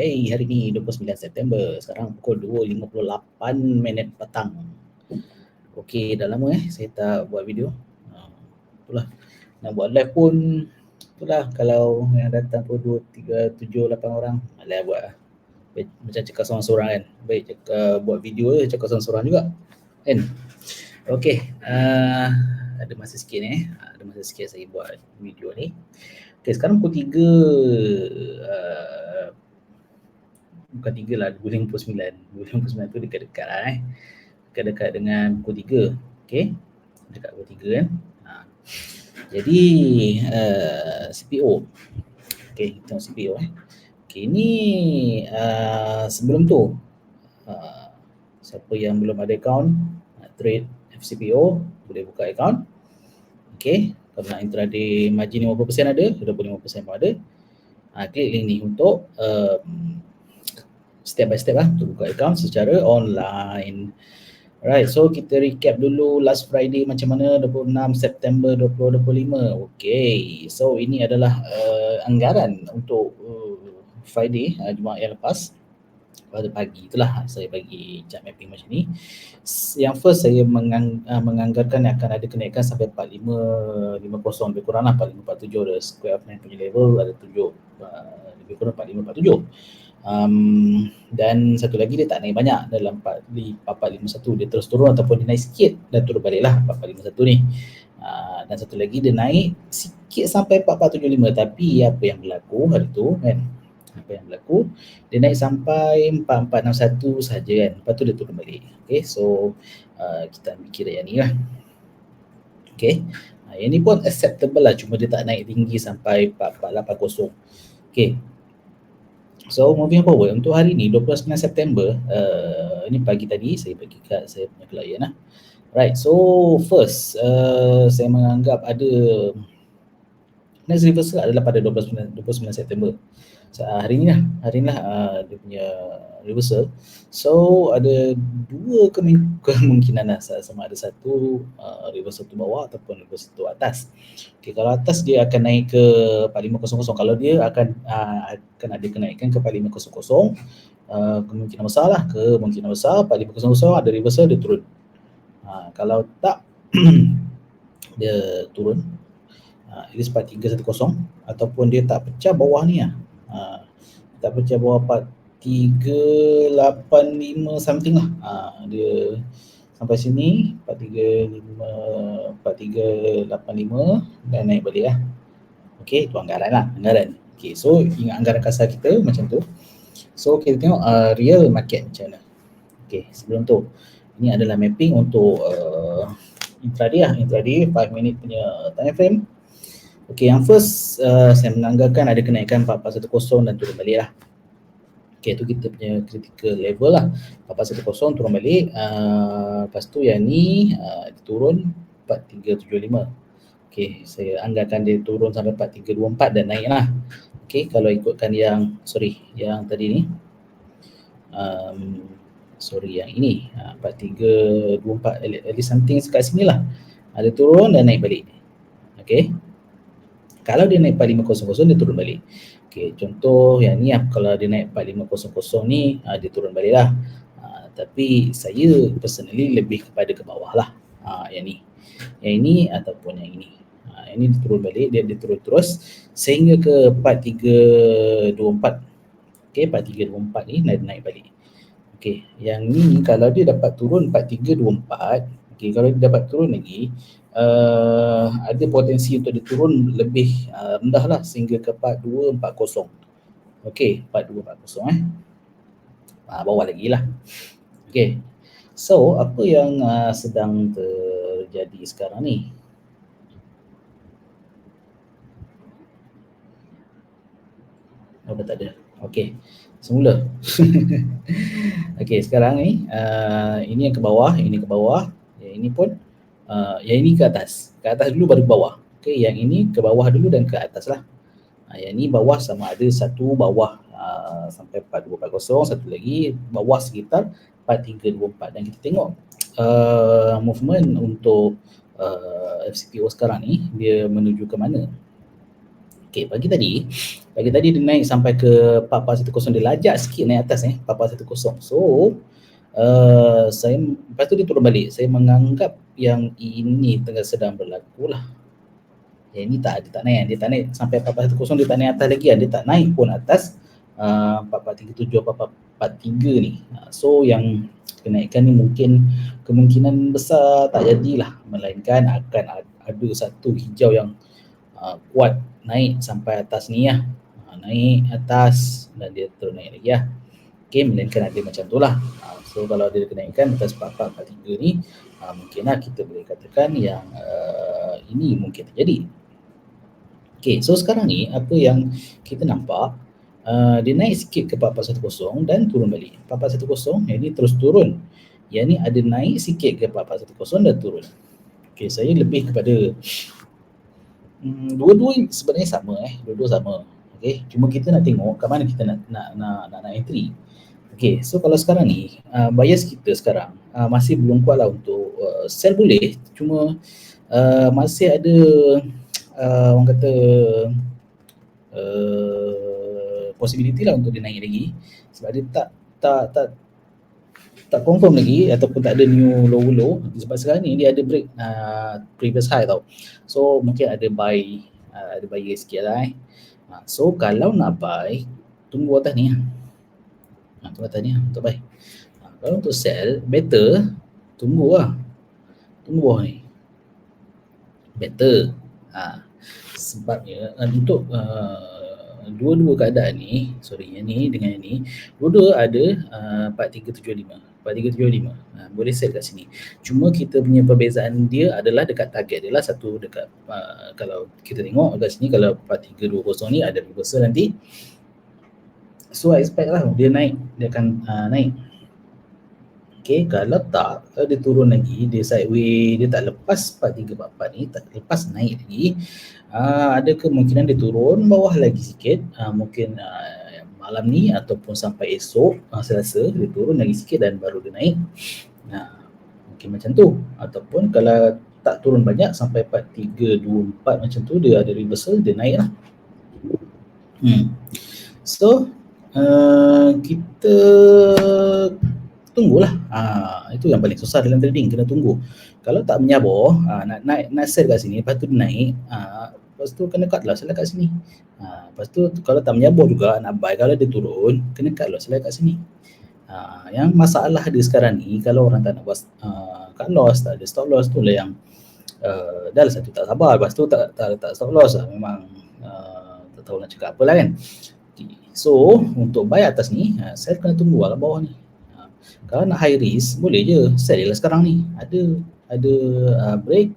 Hey, hari ni 29 September. Sekarang pukul 2.58 minit petang. Okey, dah lama eh saya tak buat video. Ha, itulah. Nak buat live pun itulah kalau yang datang pun 2, 3, 7, 8 orang. Malah buat lah. Macam cakap seorang-seorang kan. Baik cakap buat video je cakap seorang-seorang juga. Kan? Okey. Uh, ada masa sikit ni eh. Ada masa sikit saya buat video ni. Okey, sekarang pukul 3 uh, bukan tiga lah, 2059. 2059 tu dekat-dekat lah eh. Dekat-dekat dengan pukul tiga. Okay. Dekat pukul tiga kan. Ha. Jadi uh, CPO. Okay, kita tengok CPO eh. Okay, ni uh, sebelum tu. Uh, siapa yang belum ada account, uh, trade FCPO, boleh buka account. Okay, kalau nak intraday margin 50% ada, 25% pun ada. Uh, klik link ni untuk uh, step by step lah untuk buka account secara online. Alright, so kita recap dulu last Friday macam mana 26 September 2025. Okay, so ini adalah uh, anggaran untuk uh, Friday, uh, Jumaat yang lepas pada pagi itulah saya bagi chart mapping macam ni. Yang first saya mengang, uh, menganggarkan akan ada kenaikan sampai 4550 lebih kurang lah 4547 ada square of 9 punya level ada tunjuk uh, lebih kurang 4547 um, dan satu lagi dia tak naik banyak. Dalam 4451 dia terus turun ataupun dia naik sikit dan turun balik lah. 4451 ni. Uh, dan satu lagi dia naik sikit sampai 4475 tapi apa yang berlaku hari tu kan? Apa yang berlaku? Dia naik sampai 4461 saja kan? Lepas tu dia turun balik. Okay so uh, kita ambil kira yang ni lah. Okay. Uh, yang ni pun acceptable lah. Cuma dia tak naik tinggi sampai 4480 okay So moving forward untuk hari ni 29 September uh, ini pagi tadi saya bagi kat saya punya klien lah. Right, so first uh, saya menganggap ada next reversal adalah pada 29, 29 September. Uh, hari ni lah, hari ni lah uh, dia punya reversal. So ada dua kemungkinan lah sama ada satu uh, reversal tu bawah ataupun reversal tu atas. Okay, kalau atas dia akan naik ke 4500. Kalau dia akan uh, akan ada kenaikan ke 4500. Uh, kemungkinan besar lah, kemungkinan besar 4500 ada reversal dia turun. Uh, kalau tak dia turun uh, at least 4310 ataupun dia tak pecah bawah ni lah. Uh, tak pecah bawah 4385 something lah. Uh, dia sampai sini 4385 4385 dan naik balik lah. Okey, itu anggaran lah, anggaran. Okey, so ingat anggaran kasar kita macam tu. So kita tengok uh, real market macam mana. Okey, sebelum tu ini adalah mapping untuk uh, intraday lah, intraday 5 minit punya time frame. Okay, yang first uh, saya menganggarkan ada kenaikan 4410 dan turun balik lah. Okay, tu kita punya critical level lah. 4410 turun balik. Uh, lepas tu yang ni uh, turun 4375. Okay, saya anggarkan dia turun sampai 4324 dan naik lah. Okay, kalau ikutkan yang, sorry, yang tadi ni. Um, sorry, yang ini. Uh, 4324, at least something sekat sini lah. Ada turun dan naik balik. Okay. Kalau dia naik 4500 dia turun balik. Okey, contoh yang ni lah, kalau dia naik 4500 ni uh, dia turun balik lah. Uh, tapi saya personally lebih kepada ke bawah lah. Yang ni. Yang ini ataupun yang ini. Yang ni dia turun balik, dia, dia turun terus sehingga ke 4324. Okey, 4324 ni naik, naik balik. Okey, yang ni kalau dia dapat turun 4324, okey kalau dia dapat turun lagi, uh, ada potensi untuk dia turun lebih uh, rendah lah sehingga ke 4240. Okey, 4240 eh. Uh, bawah lagi lah. Okey. So, apa yang uh, sedang terjadi sekarang ni? Oh, dah tak ada. Okey. Semula. Okey, sekarang ni uh, ini yang ke bawah, ini ke bawah. Yang ini pun uh, yang ini ke atas. Ke atas dulu baru ke bawah. Okey, yang ini ke bawah dulu dan ke atas lah. Uh, yang ini bawah sama ada satu bawah uh, sampai 4240, satu lagi bawah sekitar 4324 dan kita tengok uh, movement untuk uh, FCPO sekarang ni dia menuju ke mana. Okay, pagi tadi, pagi tadi dia naik sampai ke 4410, dia lajak sikit naik atas eh, 4410. So, uh, saya, lepas tu dia turun balik. Saya menganggap yang ini tengah sedang berlaku lah. Yang ini tak, dia tak naik, dia tak naik sampai 4410, dia tak naik atas lagi kan. Dia tak naik pun atas uh, 4437, 4443 ni. Uh, so, yang kenaikan ni mungkin kemungkinan besar tak jadilah. Melainkan akan ada satu hijau yang uh, kuat naik sampai atas ni ya. Ha, naik atas dan dia terus naik lagi ya. Okay, melainkan ada macam tu lah. Ha, so kalau dia kenaikan atas 4443 ni, ha, mungkinlah kita boleh katakan yang uh, ini mungkin terjadi. Okay, so sekarang ni apa yang kita nampak, uh, dia naik sikit ke 4410 dan turun balik. 4410 yang ni terus turun. Yang ni ada naik sikit ke 4410 dan turun. Okay, saya lebih kepada Hmm, dua-dua sebenarnya sama eh, dua-dua sama. Okay, cuma kita nak tengok kat mana kita nak nak nak nak, nak entry. Okay, so kalau sekarang ni uh, bias kita sekarang uh, masih belum kuat lah untuk uh, sell boleh, cuma uh, masih ada uh, orang kata uh, possibility lah untuk dia naik lagi sebab dia tak tak tak tak confirm lagi ataupun tak ada new low low sebab sekarang ni dia ada break uh, previous high tau. So mungkin ada buy uh, ada buy sikit lah eh. Uh, so kalau nak buy tunggu atas ni lah. Tunggu atas ni lah untuk buy. Kalau untuk sell better tunggu lah. Tunggu bawah ni. Better. Uh, sebabnya uh, untuk uh, dua-dua keadaan ni, sorry yang ni dengan yang ni, dua-dua ada uh, 4375. 4375. Ha, boleh set kat sini. Cuma kita punya perbezaan dia adalah dekat target dia lah satu dekat uh, kalau kita tengok kat sini kalau 4320 ni ada reversal nanti. So I expect lah dia naik, dia akan uh, naik. Okay, kalau tak, kalau dia turun lagi, dia sideway, dia tak lepas 4344 ni, tak lepas naik lagi, uh, ada kemungkinan dia turun bawah lagi sikit, uh, mungkin uh, malam ni ataupun sampai esok uh, selasa dia turun lagi sikit dan baru dia naik. Nah, mungkin macam tu ataupun kalau tak turun banyak sampai 4 3 2 4 macam tu dia ada reversal dia naik lah. Hmm. So uh, kita tunggulah. Ah itu yang paling susah dalam trading kena tunggu. Kalau tak menyabar, uh, nak naik nak sell kat sini lepas tu naik, uh, lepas tu kena cut lah sell kat sini. Ha, lepas tu kalau tak menyabur juga nak buy kalau dia turun kena cut lah kat sini. Ha, yang masalah dia sekarang ni kalau orang tak nak buat uh, cut loss tak ada stop loss tu lah yang uh, dah lah satu tak sabar lepas tu tak tak tak stop loss lah memang uh, tak tahu nak cakap apa lah kan. So untuk buy atas ni saya kena tunggu lah bawah ni. Uh, kalau nak high risk boleh je sell lah sekarang ni. Ada ada uh, break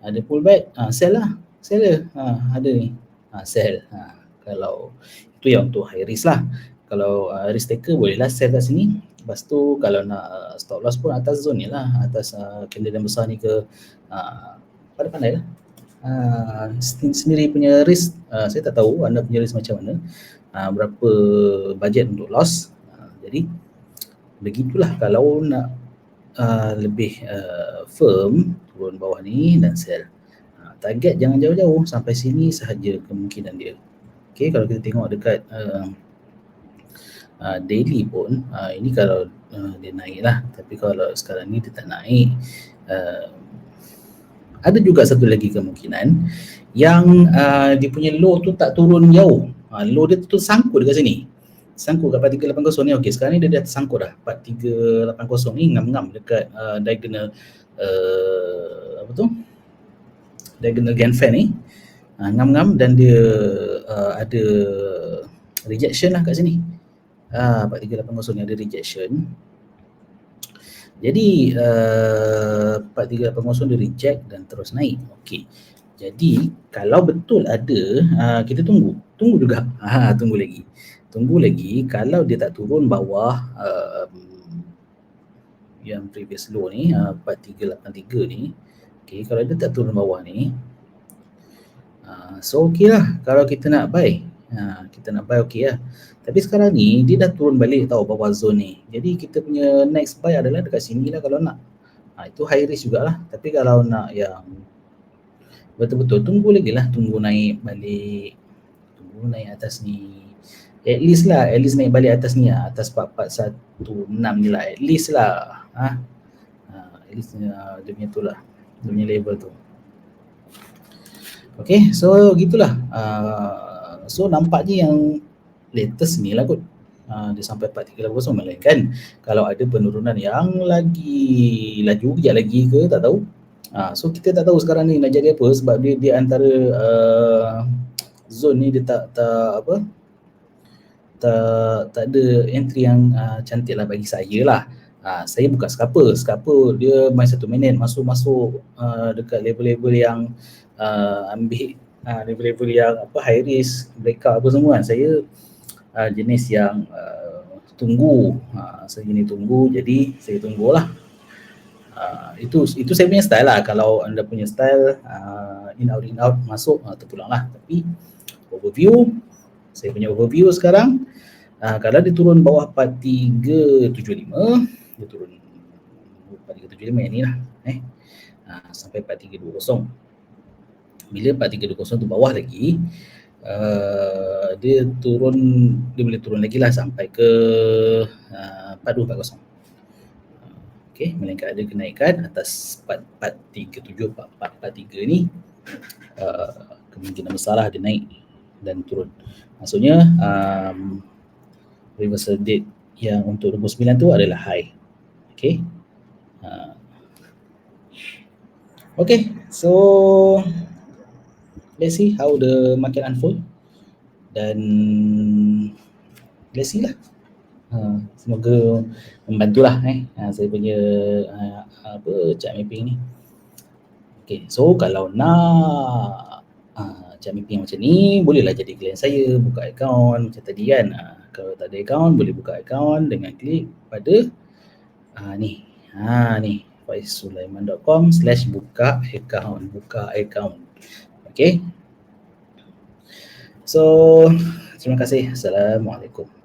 ada pullback uh, sell lah sell je uh, ada ni ha, sell. Ha, kalau itu yang untuk high risk lah. Kalau uh, risk taker bolehlah sell kat sini. Lepas tu kalau nak uh, stop loss pun atas zone ni lah. Atas uh, candle yang besar ni ke uh, pandai-pandai lah. Uh, sendiri punya risk, uh, saya tak tahu anda punya risk macam mana. Uh, berapa budget untuk loss. Uh, jadi begitulah kalau nak uh, lebih uh, firm turun bawah ni dan sell target jangan jauh-jauh sampai sini sahaja kemungkinan dia. Okay, kalau kita tengok dekat uh, uh, daily pun uh, ini kalau uh, dia naik lah tapi kalau sekarang ni dia tak naik uh, ada juga satu lagi kemungkinan yang uh, dia punya low tu tak turun jauh. Uh, low dia tu sangkut dekat sini. Sangkut kat 4380 ni. Okey, sekarang ni dia dah tersangkut dah. 4380 ni ngam-ngam dekat uh, diagonal uh, apa tu? diagonal fan ni. Uh, ngam-ngam dan dia uh, ada rejection lah kat sini. Uh, 4380 ni ada rejection. Jadi uh, 4380 dia reject dan terus naik. Okey. Jadi kalau betul ada uh, kita tunggu. Tunggu juga. Ha, tunggu lagi tunggu lagi kalau dia tak turun bawah uh, yang previous low ni uh, 4383 ni Okay, kalau dia tak turun bawah ni, uh, so okey lah kalau kita nak buy. Uh, kita nak buy okey lah. Tapi sekarang ni dia dah turun balik tau bawah zone ni. Jadi kita punya next buy adalah dekat sini lah kalau nak. Uh, itu high risk jugalah. Tapi kalau nak yang betul-betul tunggu lagi lah. Tunggu naik balik. baru naik atas ni at least lah at least naik balik atas ni lah atas 4416 ni lah at least lah ha? ha at least uh, dia punya tu lah dia punya level tu Okay, so gitulah. Uh, so nampaknya yang latest ni lah kot. Uh, dia sampai 4380 melainkan kalau ada penurunan yang lagi laju kejap lagi ke tak tahu. Uh, so kita tak tahu sekarang ni nak jadi apa sebab dia dia antara uh, zone ni dia tak tak apa tak tak ada entry yang uh, cantik lah bagi saya lah. Uh, saya buka scalper. Scalper dia main satu minit masuk-masuk uh, dekat level-level yang uh, ambil uh, level-level yang apa high risk, breakout apa semua kan. Saya uh, jenis yang uh, tunggu. Uh, saya jenis tunggu jadi saya tunggulah. Uh, itu itu saya punya style lah kalau anda punya style uh, in out in out masuk uh, terpulang lah tapi overview saya punya overview sekarang. Uh, kalau dia turun bawah 4375 dia turun 4375 ni lah eh. Uh, sampai 4320 bila 4320 tu bawah lagi uh, dia turun dia boleh turun lagi lah sampai ke uh, 4240 Okay, melainkan ada kenaikan atas 4437, 4443 ni uh, kemungkinan besar lah dia naik dan turun. Maksudnya um, reversal date yang untuk 29 tu adalah high. Okay. Uh, okay, so let's see how the market unfold dan let's see lah uh, semoga membantulah eh uh, saya punya uh, apa chart mapping ni okay so kalau nak uh, chart mapping macam ni bolehlah jadi klien saya buka account macam tadi kan uh, kalau tak ada account boleh buka account dengan klik pada uh, ni ha ni faisulaiman.com slash buka account buka account Okay. So, terima kasih. Assalamualaikum.